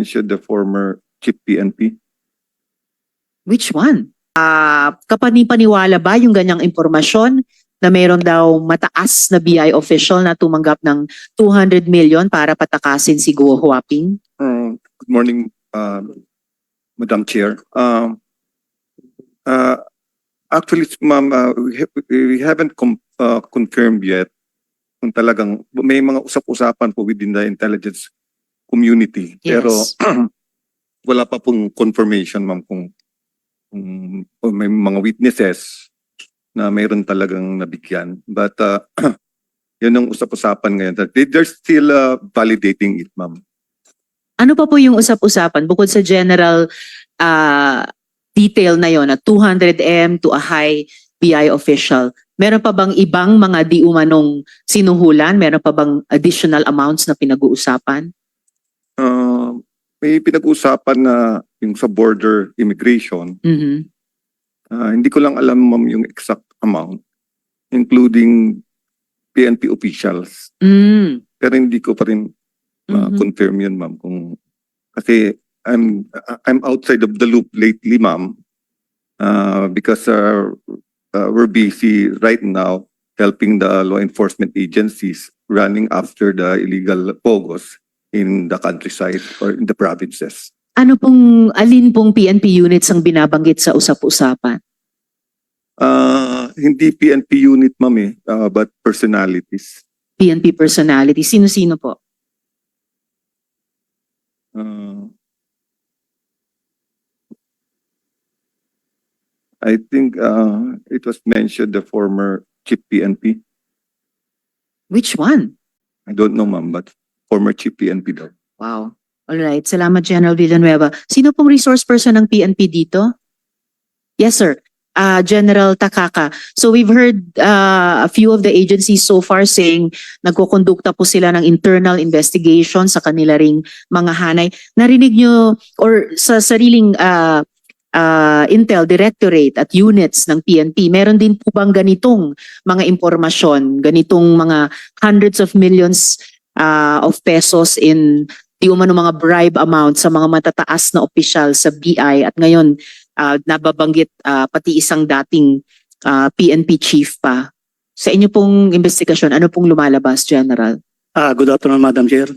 mentioned the former chief PNP. Which one? Ah, kapani-paniwala ba yung ganyang impormasyon na mayroon daw mataas na BI official na tumanggap ng 200 million para patakasin si Guo Huaping? Uh, Good morning, uh, Madam Chair. Um, uh, Actually, ma'am, uh, we ha- we haven't com- uh, confirmed yet kung talagang may mga usap-usapan po within the intelligence community. Pero Yes. wala pa pong confirmation, ma'am, kung, kung may mga witnesses na mayroon talagang nabigyan. But uh, yun ang usap-usapan ngayon. They- They're still uh, validating it, ma'am. Ano pa po yung usap-usapan bukod sa general ah, detail na yon na 200M to a high BI official? Meron pa bang ibang mga di umanong sinuhulan? Meron pa bang additional amounts na pinag-uusapan? Uh, may pinag-usapan na yung sa border immigration. Mhm. Ah, hindi ko lang alam ma'am yung exact amount including PNP officials. Mm. Pero hindi ko pa rin Mhm. ma-confirm yun ma'am kung kasi I'm I'm outside of the loop lately ma'am uh, because uh, uh, we're busy right now helping the law enforcement agencies running after the illegal pogos in the countryside or in the provinces. Ano pong, alin pong PNP units ang binabanggit sa usap-usapan? Uh, hindi PNP unit ma'am eh, uh, but personalities. PNP personality? Sino-sino po? Uh, I think uh, it was mentioned the former chief PNP. Which one? I don't know ma'am, but former chief PNP daw. Wow. Alright. Salamat, General Villanueva. Sino pong resource person ng PNP dito? Yes, sir. Uh, General Takaka. So we've heard uh, a few of the agencies so far saying nagkukondukta po sila ng internal investigation sa kanila ring mga hanay. Narinig nyo or sa sariling uh, uh, Intel Directorate at units ng PNP, meron din po bang ganitong mga impormasyon, ganitong mga hundreds of millions uh, of pesos in di umano mga bribe amount sa mga matataas na opisyal sa BI at ngayon ah, nababanggit ah, pati isang dating ah, PNP chief pa. Sa inyo pong investigasyon, ano pong lumalabas, General? Ah, good afternoon, Madam Chair.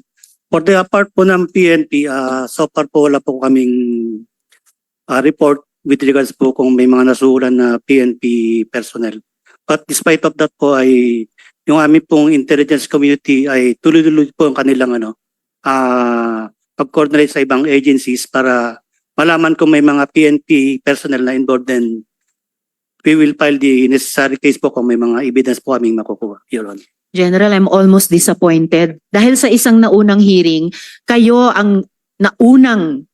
For the part po ng PNP, ah, so far po wala po kaming ah, report with regards po kung may mga nasuhulan na PNP personnel. But despite of that po ay yung aming pong intelligence community ay tuloy-tuloy po ang kanilang ano, ah pag-coordinate sa ibang agencies para malaman kung may mga PNP personnel na involved then we will file the necessary case po kung may mga evidence po kaming makukuha. Your. General, I'm almost disappointed. Dahil sa isang naunang hearing, kayo ang naunang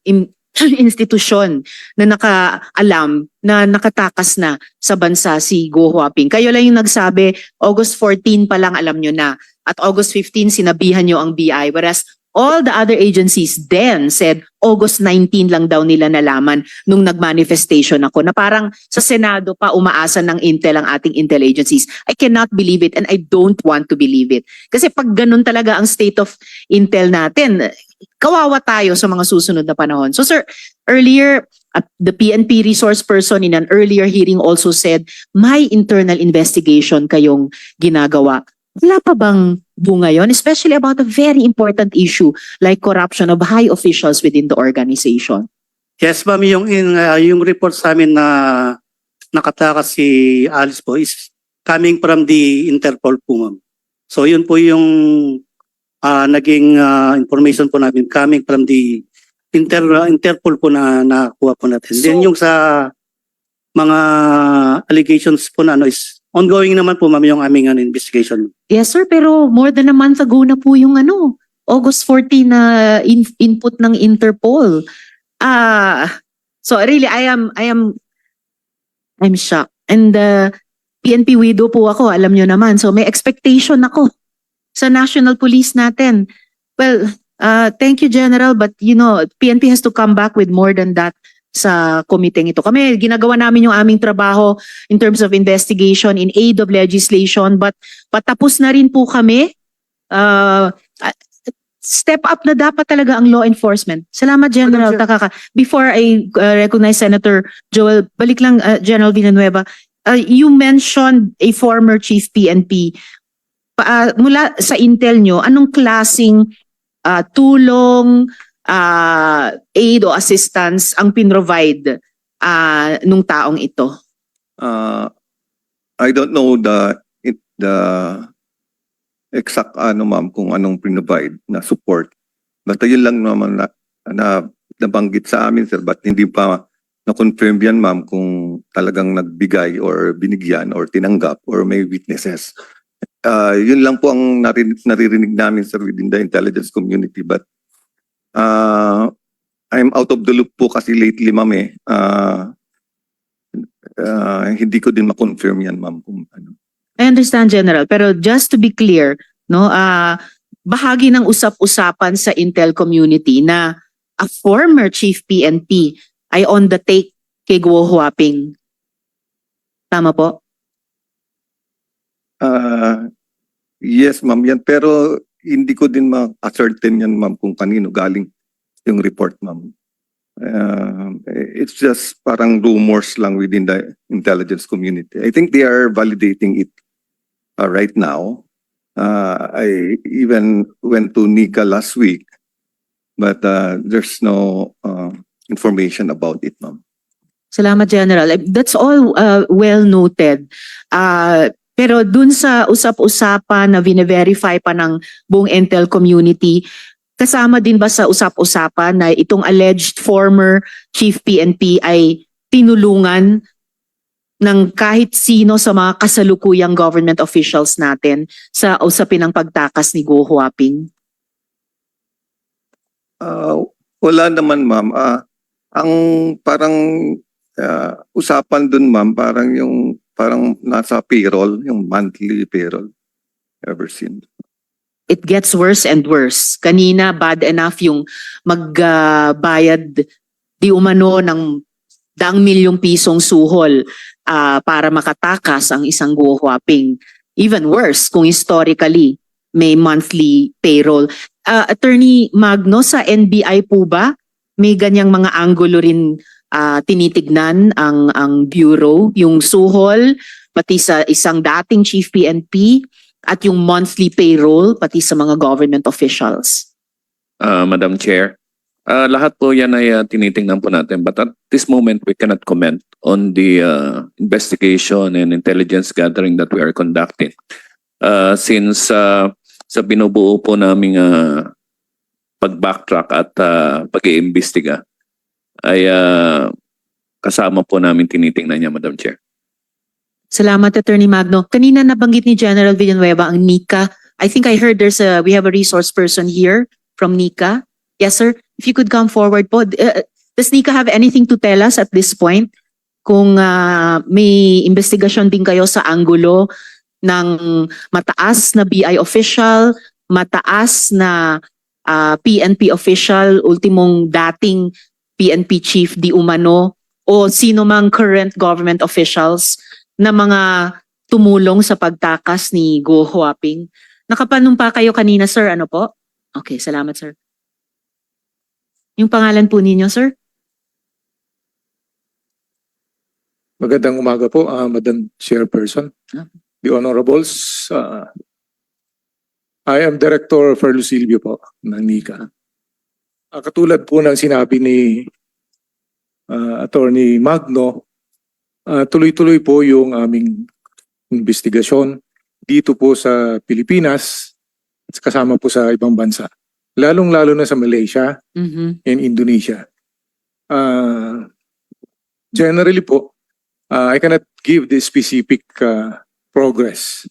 institusyon na nakaalam na nakatakas na sa bansa si Go Huaping. Kayo lang yung nagsabi, August 14 pa lang alam nyo na. At August 15, sinabihan nyo ang BI. Whereas all the other agencies then said August 19 lang daw nila nalaman nung nagmanifestation ako na parang sa Senado pa umaasa ng Intel ang ating Intel agencies. I cannot believe it and I don't want to believe it. Kasi pag ganun talaga ang state of Intel natin, kawawa tayo sa mga susunod na panahon. So sir, earlier uh, the PNP resource person in an earlier hearing also said may internal investigation kayong ginagawa. Wala pa bang bunga yon, especially about a very important issue like corruption of high officials within the organization? Yes, ma'am, yung, in, uh, yung report sa amin na nakatakas si Alice po is coming from the Interpol po, ma'am. So yun po yung uh, naging uh, information po namin coming from the Inter, uh, Interpol po na nakuha po natin. Then So- yung sa mga allegations po na ano is ongoing naman po, ma'am, yung aming ano, investigation. Yes sir, pero more than a month ago na po yung ano, August 14 na in- input ng Interpol. Ah, so really I am I am I'm shocked. And uh, PNP widow po ako, alam nyo naman. So may expectation ako sa national police natin. Well, uh, thank you General, but you know, PNP has to come back with more than that sa komiteng ito. Kami, ginagawa namin yung aming trabaho in terms of investigation in aid of legislation, but patapos na rin po kami. Uh, step up na dapat talaga ang law enforcement. Salamat General. Takaka. Before I uh, recognize Senator Joel, balik lang uh, General Villanueva. Uh, you mentioned a former chief PNP. Uh, mula sa intel nyo, anong klasing uh, tulong, uh, aid o assistance ang pinrovide uh, nung taong ito? Uh, I don't know the the exact ano ma'am kung anong provide na support. Basta yun lang naman na, na nabanggit sa amin sir but hindi pa na-confirm yan ma'am kung talagang nagbigay or binigyan or tinanggap or may witnesses. Uh, yun lang po ang naririnig namin sir within the intelligence community but uh, I'm out of the loop po kasi lately ma'am eh. Uh, uh, hindi ko din ma-confirm yan ma'am kung ano. I understand General, pero just to be clear, no, ah bahagi ng usap-usapan sa Intel community na a former chief PNP ay on the take kay Guo Huaping. Tama po? Ah, yes, ma'am, yan. Pero hindi ko din ma-ascertain yan, ma'am, kung kanino galing yung report, ma'am. Ah, it's just parang rumors lang within the intelligence community. I think they are validating it uh, right now. Uh, I even went to Nika last week, but uh, there's no uh, information about it, ma'am. Salamat General. Eh, That's all uh, well noted. Ah, pero dun sa usap-usapan na vine-verify pa ng buong Intel community, kasama din ba sa usap-usapan na itong alleged former chief PNP ay tinulungan ng kahit sino sa mga kasalukuyang government officials natin sa usapin ng pagtakas ni Go Huaping? Ah, wala naman ma'am. Ah, ang parang ah, usapan dun ma'am, parang yung parang nasa payroll, yung monthly payroll ever seen. it gets worse and worse. Kanina, bad enough yung magbayad di umano ng daang milyong pisong suhol ah, para makatakas ang isang guwaping. Even worse kung historically may monthly payroll. Ah, Attorney Magno, sa NBI po ba may ganyang mga angulo rin ah, tinitignan ang ang bureau, yung suhol pati sa isang dating chief PNP at yung monthly payroll pati sa mga government officials. uh, Madam Chair. Uh, lahat po yan ay uh, tinitingnan po natin. But at this moment, we cannot comment on the uh, investigation and intelligence gathering that we are conducting. Uh, since uh, sa binubuo po naming uh, pag-backtrack at uh, pag-iimbestiga, ay uh, kasama po namin tinitingnan niya, Madam Chair. Salamat Attorney Magno. Kanina nabanggit ni General Villanueva ang NICA. I think I heard there's a we have a resource person here from NICA. Yes sir, if you could come forward po. Uh, does NICA have anything to tell us at this point? Kung ah, may investigasyon din kayo sa anggulo ng mataas na BI official, mataas na ah, PNP official, ultimong dating PNP chief di umano o sino mang current government officials na mga tumulong sa pagtakas ni Go Huaping. Nakapanumpa kayo kanina, sir. Ano po? Okay, salamat, sir. Yung pangalan po ninyo, sir? Magandang umaga po, ah, Madam Chairperson. Ah. The Honorables, ah, I am Director Ferlo Silvio po ng NICA. Ah, katulad po ng sinabi ni ah, Attorney Magno, ah, tuloy-tuloy po yung aming investigasyon dito po sa Pilipinas at kasama po sa ibang bansa. Lalong-lalo na sa Malaysia, Mhm. in Indonesia. Uh, generally po, uh, I cannot give the specific uh, progress.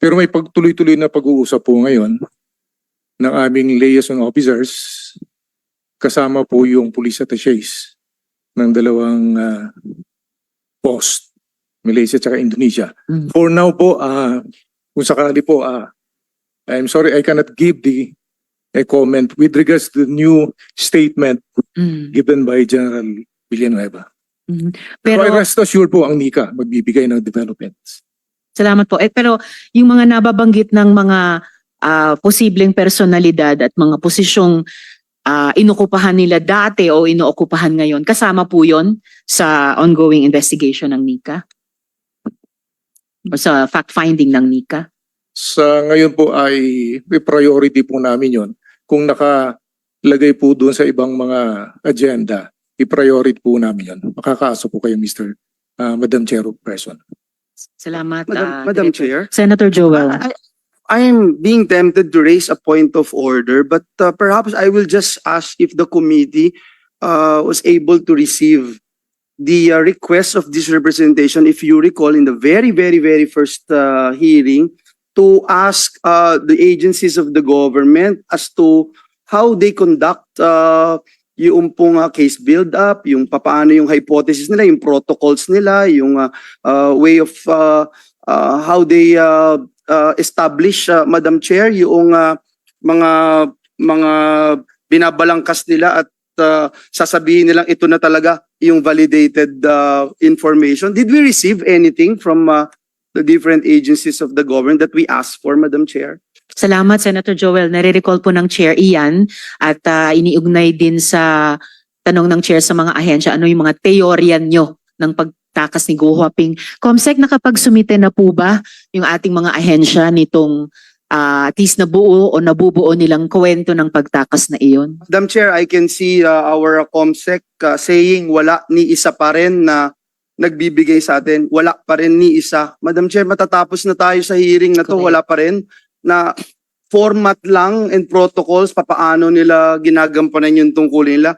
Pero may pagtuloy-tuloy na pag-uusap po ngayon ng aming liaison officers kasama po yung police attaches ng dalawang uh, post, Malaysia at Indonesia. Mm. For now po, uh, kung sakali po, uh, I'm sorry, I cannot give the a comment with regards to the new statement Mm. given by General Villanueva. Mhm. Pero Pero rest assured po ang NICA magbibigay ng developments. salamat po. Eh, pero yung mga nababanggit ng mga ah, posibleng personalidad at mga posisyong ah, inukupahan nila dati o inuokupahan ngayon. Kasama po yon sa ongoing investigation ng NICA? O sa fact-finding ng NICA? Sa ngayon po ay may priority po namin yon. Kung nakalagay po doon sa ibang mga agenda, i-priority po namin yon. Makakaso po kayo, Mr. ah, Madam Chairperson. Salamat. Madam, ah, Madam. Chair, Senator Joel. I, I am being tempted to raise a point of order, but uh, perhaps I will just ask if the committee uh, was able to receive the uh, request of this representation, if you recall, in the very, very, very first uh, hearing, to ask uh, the agencies of the government as to how they conduct uh, yung pong uh, case build-up, yung papaano yung hypothesis nila, yung protocols nila, yung uh, uh, way of uh, uh, how they uh, uh, establish, uh, Madam Chair, yung uh, mga mga binabalangkas nila at uh, sasabihin nilang ito na talaga yung validated uh, information. Did we receive anything from uh, the different agencies of the government that we asked for, Madam Chair? Salamat, Senator Joel. Nare-recall po ng Chair iyan at ah, iniugnay din sa tanong ng Chair sa mga ahensya, ano yung mga teorya nyo ng pagtakas ni Go Huaping. Comsec, nakapagsumite na po ba yung ating mga ahensya nitong ah, at least nabuo o nabubuo nilang kwento ng pagtakas na iyon? Madam Chair, I can see uh, our COMSEC uh, saying wala ni isa pa rin na nagbibigay sa atin. Wala pa rin ni isa. Madam Chair, matatapos na tayo sa hearing na to. Correct. Wala pa rin na format lang and protocols papaano nila ginagampanan yung tungkulin nila.